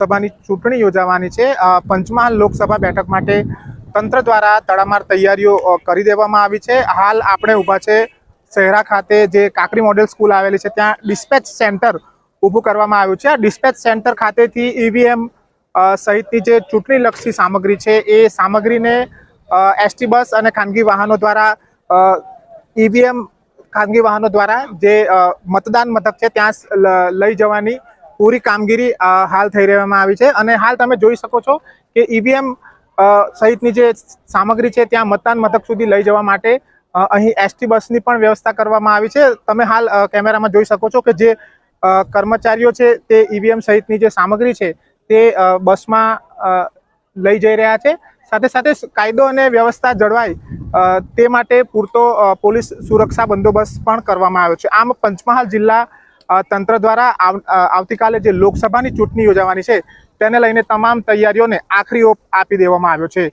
સભાની ચૂંટણી યોજાવાની છે. પંચમહાલ લોકસભા બેઠક માટે તંત્ર દ્વારા તડામાર તૈયારીઓ કરી દેવામાં આવી છે. હાલ આપણે ઊભા છે શહેરા ખાતે જે કાકરી મોડેલ સ્કૂલ આવેલી છે, ત્યાં ડિસ્પેચ સેન્ટર ઊભું કરવામાં આવ્યું છે. આ ડિસ્પેચ સેન્ટર ખાતેથી ઈવીએમ સહિતની જે ચૂંટણીલક્ષી સામગ્રી છે, એ સામગ્રીને એસટી બસ અને ખાનગી વાહનો દ્વારા ઈવીએમ ખાનગી વાહનો દ્વારા જે મતદાન મથક છે, ત્યાં લઈ જવાની પૂરી કામગીરી હાલ થઈ રહેવામાં આવી છે. અને હાલ તમે જોઈ શકો છો કે ઈવીએમ સહિતની જે સામગ્રી છે ત્યાં મતદાન મથક સુધી લઈ જવા માટે અહીં એસટી બસની પણ વ્યવસ્થા કરવામાં આવી છે. તમે હાલ કેમેરામાં જોઈ શકો છો કે જે કર્મચારીઓ છે તે ઈવીએમ સહિતની જે સામગ્રી છે તે બસમાં લઈ જઈ રહ્યા છે. સાથે સાથે કાયદો અને વ્યવસ્થા જળવાય તે માટે પૂરતો પોલીસ સુરક્ષા બંદોબસ્ત પણ કરવામાં આવ્યો છે. આમ પંચમહાલ જિલ્લા તંત્ર દ્વારા આવતીકાલે જે લોકસભાની ચૂંટણી યોજાવાની છે, તેને લઈને તમામ તૈયારીઓને આખરી ઓપ આપી દેવામાં આવ્યો છે.